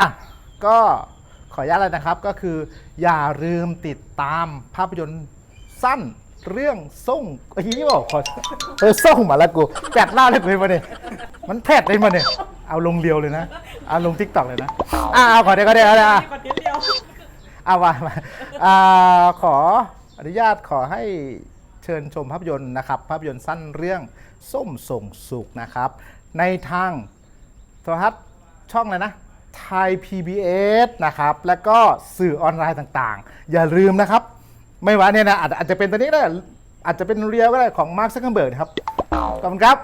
อะก็ขออนุญาตเลยนะครับก็คือ อย่าลืมติดตามภาพยนตร์สั้นเรื่องส่งไอ้ยี่บอกขอเออส่งมาแล้วกูแปดล่าเลยกูมาเนี่ยมันแพดได้มาเนี่ยเอาลงเรียวเลยนะ เอาลงทิกตอกเลยนะอ่าเอาขอได้ก็ได้ก็ได้อะคอนเทนต์เดียวเอามามาอ่าขออนุญาตขอให้เชิญชมภาพยนตร์นะครับ ภาพยนตร์สั้นเรื่องส้มส่งสุขนะครับ ในทางโทรทัศน์ช่องอะไรนะ ไทย PBS นะครับ แล้วก็สื่อออนไลน์ต่างๆ อย่าลืมนะครับ ไม่ว่าเนี่ยนะอาจอาจจะเป็นตัวนี้ก็ได้อาจจะเป็นเรียวก็ได้ของมาร์คซักเกอร์เบิร์กนะครับ ขอบคุณครับ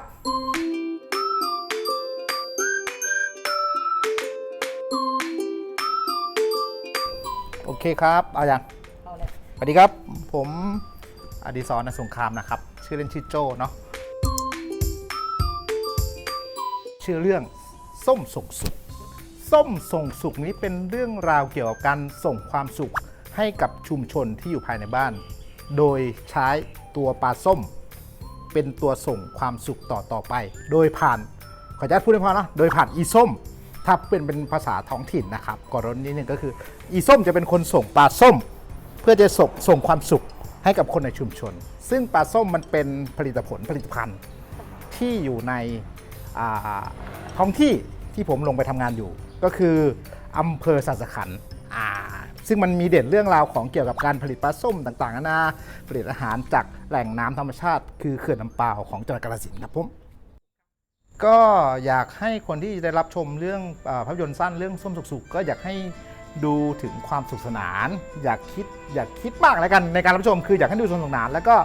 โอเคครับ เอาอย่างเอาเลยสวัสดีครับ ผมอดิศรนสงครามนะครับ ชื่อเล่นชื่อโจเนาะ ชื่อเรื่องส้มส่งสุข ส้มส่งสุขนี้เป็นเรื่องราวเกี่ยวกับการส่งความสุขให้กับชุมชนที่อยู่ภายในบ้าน โดยใช้ตัวปลาส้ม เป็นตัวส่งความสุขต่อต่อไป โดยผ่านขออนุญาตพูดให้พอนะโดยผ่านอีส้ม ถ้าเป็นเป็นภาษาท้องถิ่นนะครับกรณีหนึ่งก็คือ อีส้มจะเป็นคนส่งปลาส้ม เพื่อจะส่งส่งความสุขให้กับคนในชุมชน ซึ่งปลาส้มมันเป็นผลิตผลผลิตภัณฑ์ที่อยู่ในท้องที่ที่ผมลงไปทำงานอยู่ ก็คืออำเภอสัสขันอ่าซึ่งมันมีเด่นเรื่องราวของเกี่ยวกับการผลิตปลาส้มต่างๆนานาผลิตอาหารจากแหล่งน้ำธรรมชาติ คือเขื่อนลำปาวของจังหวัดกาฬสินธุ์ครับผม ก็อยากให้คนที่ได้รับชมเรื่องอาภาพยนตร์สั้นเรื่องส้มสุกๆก็อยากให้ดูถึงความสุขสนาน อยากคิดอยากคิดมากแล้วกันในการรับชม คืออยากให้ดูสนุกสนานแล้วก็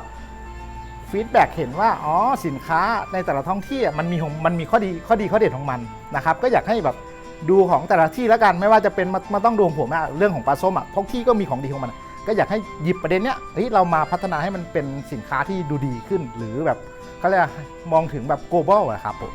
ฟีดแบ็กเห็นว่าอ๋อสินค้าในแต่ละท้องที่อะมันมีของมันมีข้อดีข้อดีข้อเด่นของมันนะครับก็อยากให้แบบ ดูของแต่ละที่แล้วกันไม่ว่าจะเป็นมามาต้องดูของผมอะเรื่องของปลาส้มอะทุกที่ก็มีของดีของมันก็อยากให้หยิบประเด็นเนี้ยเฮ้ยเรามาพัฒนาให้มันเป็นสินค้าที่ดูดีขึ้น หรือแบบเขาเรียกมองถึงแบบ global อะครับผม